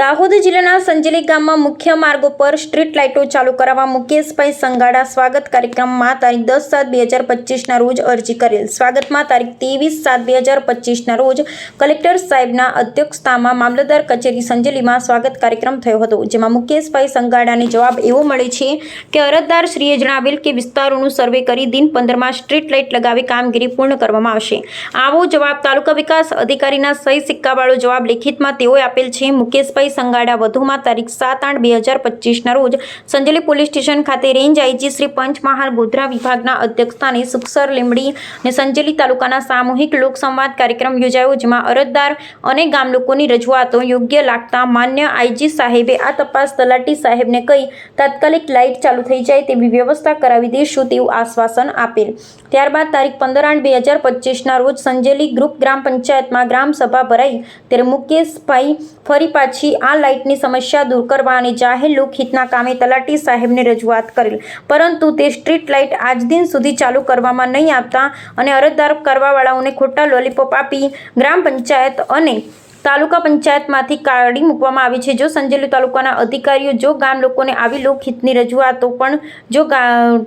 દાહોદ જિલ્લાના સંજલી ગામમાં મુખ્ય માર્ગો પર સ્ટ્રીટ લાઇટો ચાલુ કરાવવા મુકેશભાઈ સંગાડા સ્વાગત કાર્યક્રમમાં તારીખ દસ સાત બે હજાર પચીસના રોજ અરજી કરેલ. સ્વાગતમાં તારીખ ત્રેવીસ સાત બે હજાર પચીસના રોજ કલેક્ટર સાહેબના અધ્યક્ષતામાં મામલતદાર કચેરી સંજેલીમાં સ્વાગત કાર્યક્રમ થયો હતો, જેમાં મુકેશભાઈ સંગાડાને જવાબ એવો મળે છે કે અરજદાર શ્રીએ જણાવેલ કે વિસ્તારોનું સર્વે કરી દિન પંદરમાં સ્ટ્રીટ લાઇટ લગાવી કામગીરી પૂર્ણ કરવામાં આવશે. આવો જવાબ તાલુકા વિકાસ અધિકારીના સહી સિક્કાવાળો જવાબ લેખિતમાં તેઓએ આપેલ છે. મુકેશભાઈ સંગાડા વધુમાં તારીખ સાત આઠ બે હજાર પચીસના રોજ સંજલી પોલીસ સ્ટેશન ખાતે રેન્જ આઈજી શ્રી પંચમહાલ ગોધરા વિભાગના અધ્યક્ષસ્થાને સુખસર લીમડી અને સંજલી તાલુકાના સામૂહિક લોકસંવાદ કાર્યક્રમ યોજાયો, જેમાં અરજદાર અને ગામ લોકોની રજૂઆતો યોગ્ય લાગતા માન્ય આઈજી સાહેબે આ તપાસ તલાટી સાહેબને કહી, તાત્કાલિક લાઇટ ચાલુ થઈ જાય તેવી વ્યવસ્થા કરાવી દઈશું તેવું આશ્વાસન આપેલ. ત્યારબાદ તારીખ પંદર આઠ બે હજાર પચીસના રોજ સંજેલી ગ્રુપ ગ્રામ પંચાયતમાં ગ્રામ સભા ભરાઈ, ત્યારે મુકેશભાઈ ફરી પાછી આ લાઇટની સમસ્યા દૂર કરવા અને જાહેર લોકહિતના કામે તલાટી સાહેબને રજૂઆત કરેલ. પરંતુ તે સ્ટ્રીટ લાઇટ આજ દિન સુધી ચાલુ કરવામાં નહીં આપતા અને અરજદાર કરવાવાળાઓને ખોટા લોલીપોપ આપી ગ્રામ પંચાયત અને તાલુકા પંચાયતમાંથી કાઢી મૂકવામાં આવી છે. જો સંજેલી તાલુકાના અધિકારીઓ, જો ગામ લોકોને આવી લોકહિતની રજૂઆતો પણ, જો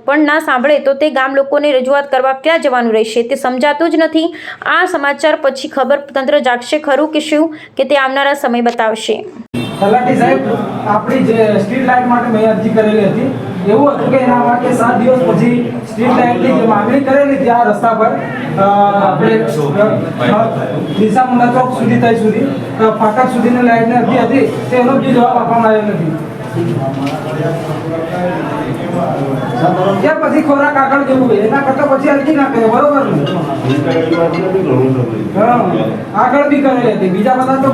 પણ ના સાંભળે, તો તે ગામ લોકોને રજૂઆત કરવા ક્યાં જવાનું રહેશે તે સમજાતું જ નથી. આ સમાચાર પછી ખબર તંત્ર જાગશે ખરું કે શું? કે તે આવનારા સમય બતાવશે. તલાટી સાહેબ, આપણી જે સ્ટ્રીટ લાઇટ માટે મેં અરજી કરેલી હતી. એવું હતું કે એના માટે સાત દિવસ પછી સ્ટ્રીટ લાઇટની જે માંગણી કરેલી આ રસ્તા પર આપણે દિશા મુના ચોક સુધી, ત્યાં સુધી ફાટક સુધીની લાઇટની અરજી હતી તેનો બી જવાબ આપવામાં આવ્યો નથી. ત્યાર પછી ખોરાક આગળ જવું એના કરતા પછી અરજી ના કરે આગળ બી કરેલી હતી બીજા બધા તો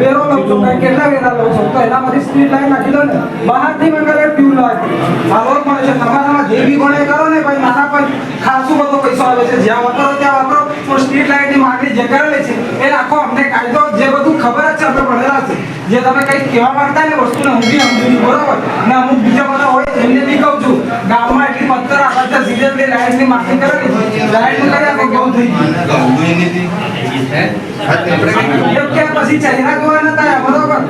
વેરો લો છો કેટલા વેરા લો છો? તો એનામાંથી સ્ટ્રીટ લાઈન નાખી દો ને. બહારથી મંગાવે ટ્યુબ લાઈન આવો પડે છે. તમારામાં ગણે કરો ને ભાઈ, મારા પર ખાસું બધો પૈસો આવે છે. જ્યાં વાપરો ત્યાં વાપરો. પણ સ્ટ્રીટ લાઈટની માંગણી જે કરેલી છે, એ રાખો. અમને કાયદો, જે બધું ખબર છે આપણે જે તમે કંઈક કહેવા માંગતા ને વસ્તુને હું બી સમજુ છું બરોબર? અને અમુક બીજા બધા હોય એમને બી કહું છું ગામમાં એટલી પથ્થર સીધે છે સિરિયસલી લાઈટની માંગણી ને લાઈટનું કઈ આપણે કેવું થઈ ગયું. કે પછી ચહેરા જોવા નતા બરોબર?